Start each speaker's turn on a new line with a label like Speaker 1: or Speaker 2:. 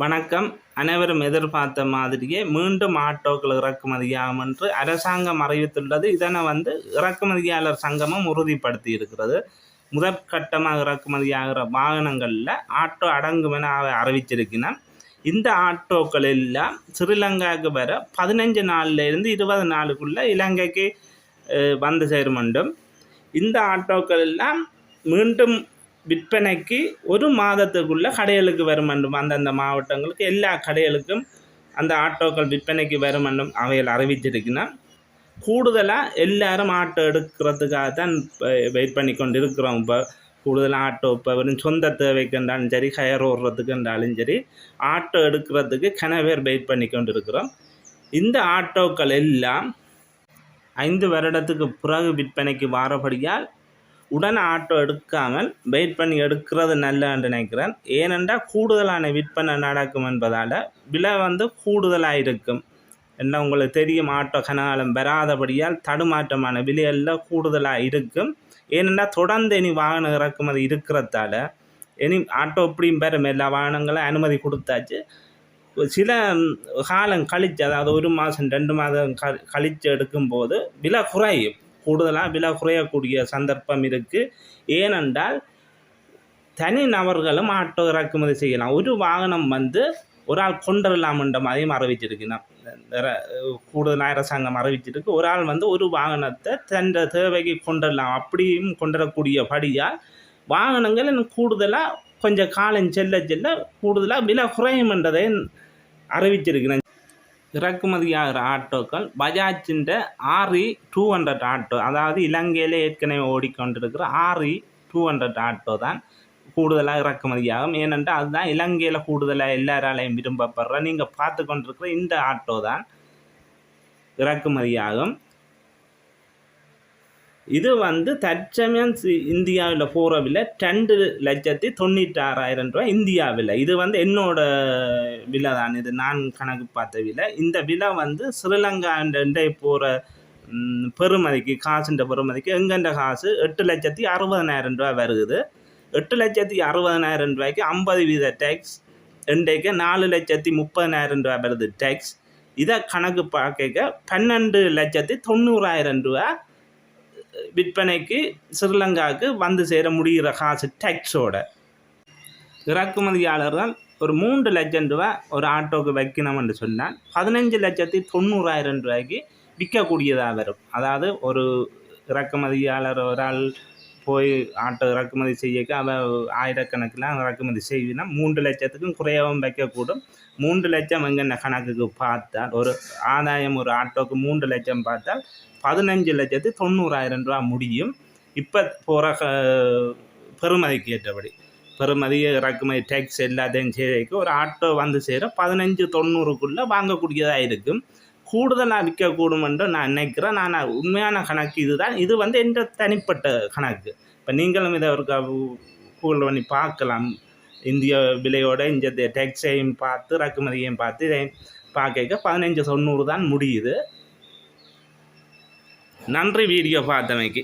Speaker 1: வணக்கம். அனைவரும் எதிர்பார்த்த மாதிரியே மீண்டும் ஆட்டோக்கள் இறக்குமதியாகும் என்று அரசாங்கம் அறிவித்துள்ளது. இதனை வந்து இறக்குமதியாளர் சங்கமும் உறுதிப்படுத்தி இருக்கிறது முதற்கட்டமாக இறக்குமதியாகிற வாகனங்களில் ஆட்டோ அடங்கும் என அவை இந்த ஆட்டோக்கள் எல்லாம் ஸ்ரீலங்காவுக்கு வர பதினஞ்சு நாள்லேருந்து இருபது நாளுக்குள்ளே இலங்கைக்கு வந்து சேரும் வேண்டும் இந்த ஆட்டோக்கள் எல்லாம் மீண்டும் விற்பனைக்கு ஒரு மாதத்துக்குள்ளே கடைகளுக்கு வரும் அந்தந்த மாவட்டங்களுக்கு எல்லா கடைகளுக்கும் அந்த ஆட்டோக்கள் விற்பனைக்கு வரும் அவைகள் அறிவிச்சிருக்குன்னா கூடுதலாக எல்லாரும் ஆட்டோ எடுக்கிறதுக்காக தான் வெயிட் பண்ணி கொண்டு இருக்கிறோம் இப்போ கூடுதலாக ஆட்டோ இப்போ வெறும் சொந்த தேவைக்கு இருந்தாலும் சரி ஹயர் ஓடுறதுக்கு இருந்தாலும் சரி ஆட்டோ எடுக்கிறதுக்கு கனவேர் வெயிட் பண்ணி கொண்டு இருக்கிறோம் இந்த ஆட்டோக்கள் எல்லாம் ஐந்து வருடத்துக்கு பிறகு விற்பனைக்கு வாரபடியால் உடனே ஆட்டோ எடுக்காமல் வெயிட் பண்ணி எடுக்கிறது நல்லன்னு நினைக்கிறேன். ஏனென்றால் கூடுதலான விற்பனை நடக்கும் என்பதால் விலை வந்து கூடுதலாக இருக்கும். என்ன உங்களுக்கு தெரியும் ஆட்டோ கனகாலம் வராதபடியால் தடுமாற்றமான விலையெல்லாம் கூடுதலாக இருக்கும். ஏனென்றால் தொடர்ந்து இனி வாகன இறக்குமதி இருக்கிறதால இனி ஆட்டோ இப்படியும் பெறும் எல்லா வாகனங்களும் அனுமதி கொடுத்தாச்சு. சில காலம் கழித்து அதாவது ஒரு மாதம் ரெண்டு மாதம் க கழித்து எடுக்கும்போது விலை குறையும். கூடுதலாக விலை குறையக்கூடிய சந்தர்ப்பம் இருக்குது ஏனென்றால் தனி நபர்களும் ஆட்டோ இறக்குமதி செய்யலாம். ஒரு வாகனம் வந்து ஒரு ஆள் கொண்டுடலாம்ன்ற மாதிரியும் அறிவிச்சிருக்கணும் கூடுதலாக அரசாங்கம் அறிவிச்சிருக்கு ஒரு ஆள் வந்து ஒரு வாகனத்தை தன் தேவைக்கு கொண்டுடலாம் அப்படியும் கொண்டுடக்கூடியபடியால் வாகனங்கள் இன்னும் கூடுதலாக கொஞ்சம் காலம் செல்ல செல்ல கூடுதலாக விலை குறையும் என்றதை அறிவிச்சிருக்கிறேன் இறக்குமதியாகிற ஆட்டோக்கள் பஜாஜின்ற ஆர்இ டூ ஹண்ட்ரட் ஆட்டோ அதாவது இலங்கையிலே ஏற்கனவே ஓடிக்கொண்டிருக்கிற ஆர்இ டூ ஹண்ட்ரட் ஆட்டோ தான் கூடுதலாக இறக்குமதியாகும். ஏனென்றால் அதுதான் இலங்கையில் கூடுதலாக எல்லாராலையும் விரும்பப்படுற நீங்கள் பார்த்து கொண்டிருக்கிற இந்த ஆட்டோ தான் இறக்குமதியாகும். இது வந்து தற்சமயம் சி- இந்தியாவில் போகிற விலை ரெண்டு லட்சத்தி தொண்ணூற்றாறாயிரம் ரூபாய் இந்தியா விலை இது வந்து என்னோட விலை தான் இது நான் கணக்கு பார்த்த விலை. இந்த விலை வந்து ஸ்ரீலங்கா போகிற பெருமதிக்கு காசுன்ற பெறுமதிக்கு எங்கெண்ட காசு? எட்டு லட்சத்தி அறுபதனாயிரம் ரூபாய் வருகுது. எட்டு லட்சத்தி அறுபதனாயிரம் ரூபாய்க்கு ஐம்பது வீத டேக்ஸ் இன்றைக்கு நாலு லட்சத்தி முப்பதனாயிரம் ரூபாய் வருது டேக்ஸ் இதை கணக்கு பார்க்க பன்னெண்டு லட்சத்தி தொண்ணூறாயிரம் ரூபாய் விற்பனைக்கு ஸ்ரீலங்காவுக்கு வந்து சேர முடிகிற காசு டேக்ஸோட இறக்குமதியாளர்கள் ஒரு மூன்று லட்சம் ரூபா ஒரு ஆட்டோக்கு வைக்கணும்னு சொன்னால் பதினஞ்சு லட்சத்தி தொண்ணூறாயிரம் ரூபாய்க்கு விற்கக்கூடியதாக வரும் அதாவது ஒரு இறக்குமதியாளர் ஒரு ஆள் போய் ஆட்டோ இறக்குமதி செய்யக்க அதை ஆயிரக்கணக்கில் இறக்குமதி செய்வினா மூன்று லட்சத்துக்கும் குறையவும் வைக்கக்கூடும். மூன்று லட்சம் எங்கென்ன கணக்குக்கு பார்த்தால் ஒரு ஆதாயம் ஒரு ஆட்டோக்கு மூன்று லட்சம் பார்த்தால் பதினஞ்சு லட்சத்து தொண்ணூறாயிரம் ரூபா முடியும். இப்போ போகிற பெறுமதிக்கு ஏற்றபடி. பெறுமதி இறக்குமதி டேக்ஸ் எல்லாத்தையும் சேர்க்க ஒரு ஆட்டோ வந்து சேர பதினஞ்சு தொண்ணூறுக்குள்ளே வாங்கக்கூடியதாக இருக்கும். கூடுதலாக விற்கக்கூடும் என்று நான் நினைக்கிறேன். நான் உண்மையான கணக்கு இதுதான். இது வந்து என்ற தனிப்பட்ட கணக்கு. இப்போ நீங்களும் இதை ஒரு கூகுள் பண்ணி பார்க்கலாம். இந்திய விலையோட இந்த டேக்ஸையும் பார்த்து இறக்குமதியையும் பார்த்து இதை பார்க்க பதினஞ்சு தொண்ணூறு தான் முடியுது. நன்றி வீடியோ பார்த்தமைக்கு.